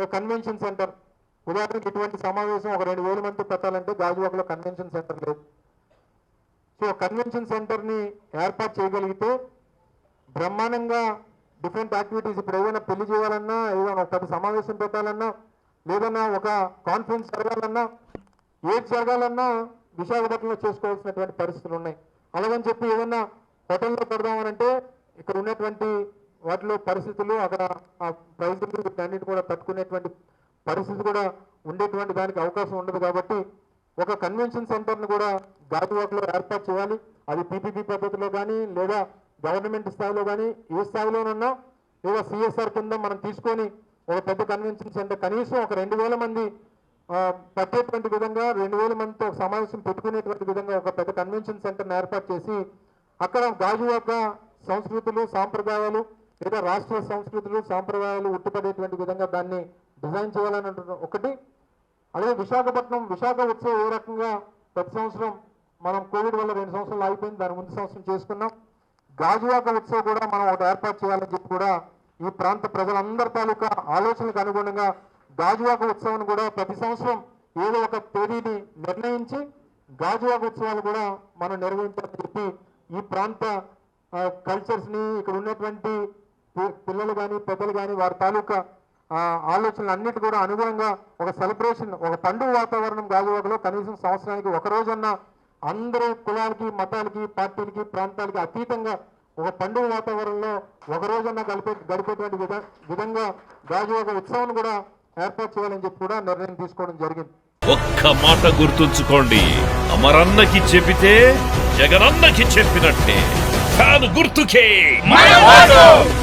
ఒక convention centre ఉదాహరణకి ఇటువంటి సమావేశం ఒక రెండు వేల మంది పెట్టాలంటే గాజువాకలో కన్వెన్షన్ సెంటర్ లేదు. సో కన్వెన్షన్ సెంటర్ని ఏర్పాటు చేయగలిగితే బ్రహ్మాండంగా డిఫరెంట్ యాక్టివిటీస్ ఇప్పుడు ఏదైనా పెళ్ళి చేయాలన్నా ఏదైనా ఒక సమావేశం పెట్టాలన్నా లేదన్నా ఒక కాన్ఫరెన్స్ జరగాలన్నా ఏది జరగాలన్నా విశాఖపట్నంలో చేసుకోవాల్సినటువంటి పరిస్థితులు ఉన్నాయి. అలాగని చెప్పి ఏదన్నా హోటల్లో పెడదామనంటే ఇక్కడ ఉన్నటువంటి వాటిలో పరిస్థితులు అక్కడ ఆ ప్రైజులు వీటన్నిటి కూడా తట్టుకునేటువంటి పరిస్థితి కూడా ఉండేటువంటి దానికి అవకాశం ఉండదు కాబట్టి ఒక కన్వెన్షన్ సెంటర్ను కూడా గాజువాకలో ఏర్పాటు చేయాలి. అది పీపీపీ పద్ధతిలో కానీ లేదా గవర్నమెంట్ స్థాయిలో కానీ ఏ స్థాయిలోనన్నా లేదా సిఎస్ఆర్ కింద మనం తీసుకొని ఒక పెద్ద కన్వెన్షన్ సెంటర్ కనీసం ఒక రెండు వేల మంది పట్టేటువంటి విధంగా రెండు వేల మందితో సమావేశం పెట్టుకునేటువంటి విధంగా ఒక పెద్ద కన్వెన్షన్ సెంటర్ను ఏర్పాటు చేసి అక్కడ గాజువాక సంస్కృతులు సాంప్రదాయాలు లేదా రాష్ట్ర సంస్కృతులు సాంప్రదాయాలు ఉట్టిపడేటువంటి విధంగా దాన్ని డిజైన్ చేయాలని అంటున్నాం ఒకటి అలాగే విశాఖపట్నం విశాఖ ఉత్సవం ఏ రకంగా ప్రతి సంవత్సరం మనం కోవిడ్ వల్ల రెండు సంవత్సరాలు ఆగిపోయింది దాని ముందు సంవత్సరం చేసుకున్నాం. గాజువాక ఉత్సవం కూడా మనం ఒకటి ఏర్పాటు చేయాలని చెప్పి కూడా ఈ ప్రాంత ప్రజలందరి తాలూకా ఆలోచనలకు అనుగుణంగా గాజువాక ఉత్సవం కూడా ప్రతి సంవత్సరం ఏదో ఒక తేదీని నిర్ణయించి గాజువాక ఉత్సవాలు కూడా మనం నిర్వహించాలని చెప్పి ఈ ప్రాంత కల్చర్స్ని ఇక్కడ ఉన్నటువంటి పిల్లలు కానీ పెద్దలు కానీ వారి తాలూకా ఆలోచనలు అన్నిటి కూడా అనుగుణంగా ఒక సెలబ్రేషన్ ఒక పండుగ వాతావరణం గాజువాకలో కనీసం సంవత్సరానికి ఒక రోజన్నా అందరూ కులాలకి మతాలకి పార్టీలకి ప్రాంతాలకి అతీతంగా ఒక పండుగ వాతావరణంలో ఒక రోజన్నా గడిపే గడిపేటువంటి విధ విధంగా గాజువాక ఉత్సవం కూడా ఏర్పాటు చేయాలని చెప్పి కూడా నిర్ణయం తీసుకోవడం జరిగింది. ఒక్క మాట గుర్తుంచుకోండి. అమరన్నకి చెబితే జగనన్నకి చెప్పినట్టే. ఫ్యాన్ గుర్తుకే.